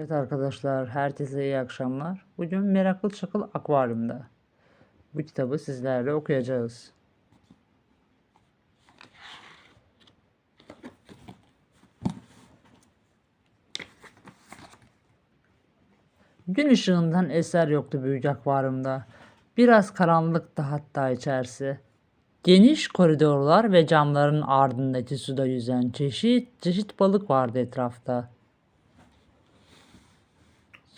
Evet arkadaşlar, herkese iyi akşamlar. Bugün Meraklı Çakıl Akvaryum'da. Bu kitabı sizlerle okuyacağız. Gün ışığından eser yoktu büyük akvaryumda. Biraz karanlıktı hatta içerisi. Geniş koridorlar ve camların ardındaki suda yüzen çeşit çeşit balık vardı etrafta.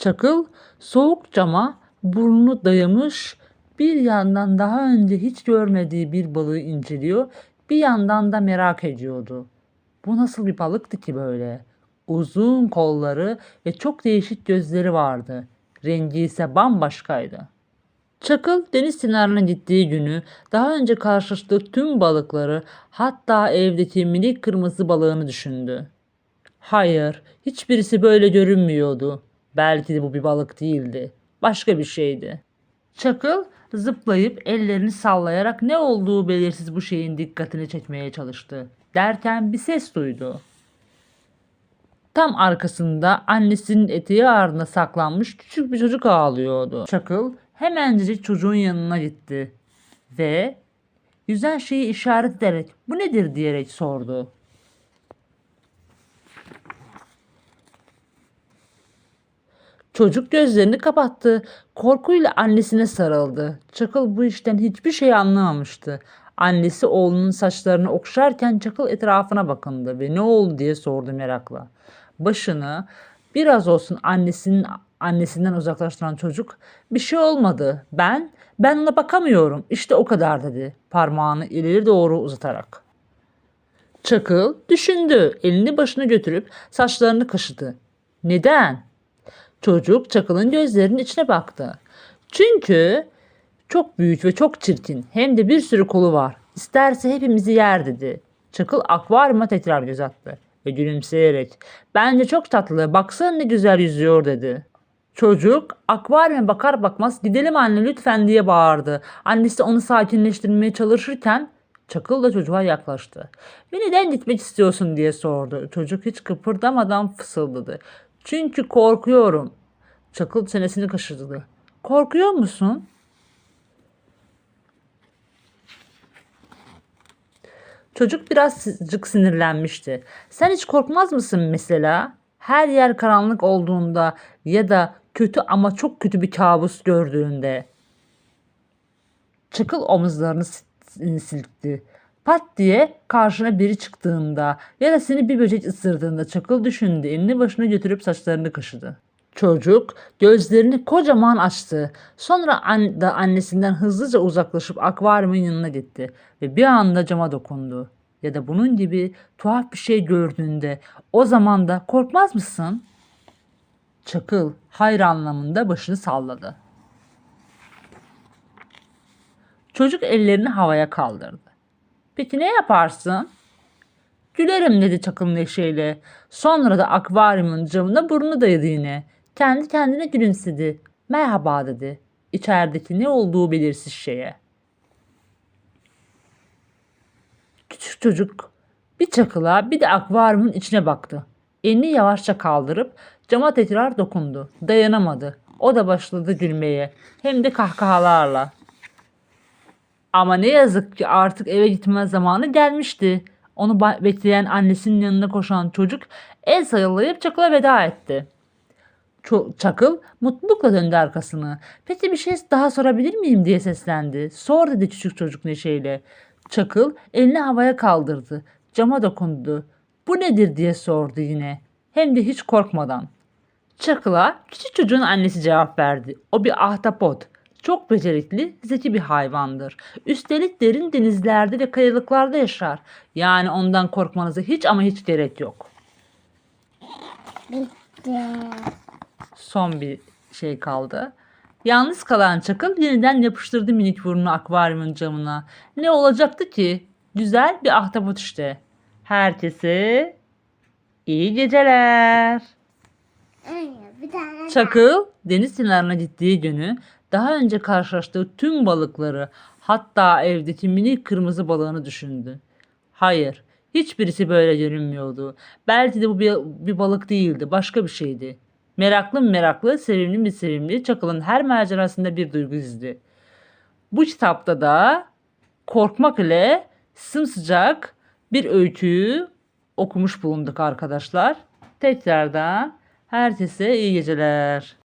Çakıl soğuk cama burnunu dayamış bir yandan daha önce hiç görmediği bir balığı inceliyor bir yandan da merak ediyordu. Bu nasıl bir balıktı ki böyle? Uzun kolları ve çok değişik gözleri vardı. Rengi ise bambaşkaydı. Çakıl deniz kenarına gittiği günü daha önce karşılaştığı tüm balıkları hatta evdeki minik kırmızı balığını düşündü. Hayır, hiçbirisi böyle görünmüyordu. Belki de bu bir balık değildi. Başka bir şeydi. Çakıl zıplayıp ellerini sallayarak ne olduğu belirsiz bu şeyin dikkatini çekmeye çalıştı. Derken bir ses duydu. Tam arkasında annesinin eteği ardına saklanmış küçük bir çocuk ağlıyordu. Çakıl hemencecik çocuğun yanına gitti ve yüzen şeyi işaret ederek bu nedir diyerek sordu. Çocuk gözlerini kapattı. Korkuyla annesine sarıldı. Çakıl bu işten hiçbir şey anlamamıştı. Annesi oğlunun saçlarını okşarken Çakıl etrafına bakındı ve ne oldu diye sordu merakla. Başını biraz olsun annesinin annesinden uzaklaştıran çocuk bir şey olmadı. Ben ben ona bakamıyorum. İşte o kadar dedi parmağını ileri doğru uzatarak. Çakıl düşündü. Elini başına götürüp saçlarını kaşıdı. Neden? Çocuk Çakıl'ın gözlerinin içine baktı. Çünkü çok büyük ve çok çirkin. Hem de bir sürü kolu var. İsterse hepimizi yer dedi. Çakıl akvaryuma tekrar göz attı ve gülümseyerek bence çok tatlı baksana ne güzel yüzüyor dedi. Çocuk akvaryuma bakar bakmaz gidelim anne lütfen diye bağırdı. Annesi onu sakinleştirmeye çalışırken Çakıl da çocuğa yaklaştı. Neden gitmek istiyorsun diye sordu. Çocuk hiç kıpırdamadan fısıldadı. Çünkü korkuyorum. Çakıl çenesini kaşıdı. Korkuyor musun? Çocuk birazcık sinirlenmişti. Sen hiç korkmaz mısın mesela? Her yer karanlık olduğunda ya da kötü ama çok kötü bir kabus gördüğünde. Çakıl omuzlarını silkti. Pat diye karşına biri çıktığında ya da seni bir böcek ısırdığında çakıl düşündü. Elini başına götürüp saçlarını kaşıdı. Çocuk gözlerini kocaman açtı. Sonra an da annesinden hızlıca uzaklaşıp akvaryumun yanına gitti ve bir anda cama dokundu. Ya da bunun gibi tuhaf bir şey gördüğünde o zaman da korkmaz mısın? Çakıl hayır anlamında başını salladı. Çocuk ellerini havaya kaldırdı. Peki ne yaparsın? Gülerim dedi Çakıl neşeyle. Sonra da akvaryumun camına burnunu dayadı yine. Kendi kendine gülümsedi. Merhaba dedi. İçerideki ne olduğu belirsiz şeye. Küçük çocuk bir çakıla bir de akvaryumun içine baktı. Elini yavaşça kaldırıp cama tekrar dokundu. Dayanamadı. O da başladı gülmeye. Hem de kahkahalarla. Ama ne yazık ki artık eve gitme zamanı gelmişti. Onu bekleyen annesinin yanına koşan çocuk el sayılayıp Çakıl'a veda etti. Çakıl mutlulukla döndü arkasını. Peki bir şey daha sorabilir miyim diye seslendi. Sor dedi küçük çocuk neşeyle. Çakıl elini havaya kaldırdı. Cama dokundu. Bu nedir diye sordu yine. Hem de hiç korkmadan. Çakıl'a küçük çocuğun annesi cevap verdi. O bir ahtapot. Çok becerikli, zeki bir hayvandır. Üstelik derin denizlerde ve kayalıklarda yaşar. Yani ondan korkmanıza hiç ama hiç gerek yok. Bitti. Son bir şey kaldı. Yalnız kalan Çakıl yeniden yapıştırdı minik burnunu akvaryumun camına. Ne olacaktı ki? Güzel bir ahtapot işte. Herkese iyi geceler. Çakıl deniz kenarına gittiği günü daha önce karşılaştığı tüm balıkları hatta evdeki minik kırmızı balığını düşündü. Hayır, hiçbirisi böyle görünmüyordu. Belki de bu bir, bir balık değildi, başka bir şeydi. Meraklı mı meraklı, sevimli mi sevimli, Çakıl'ın her macerasında bir duygu izli. Bu kitapta da korkmak ile sımsıcak bir öyküyü okumuş bulunduk arkadaşlar. Tekrardan herkese iyi geceler.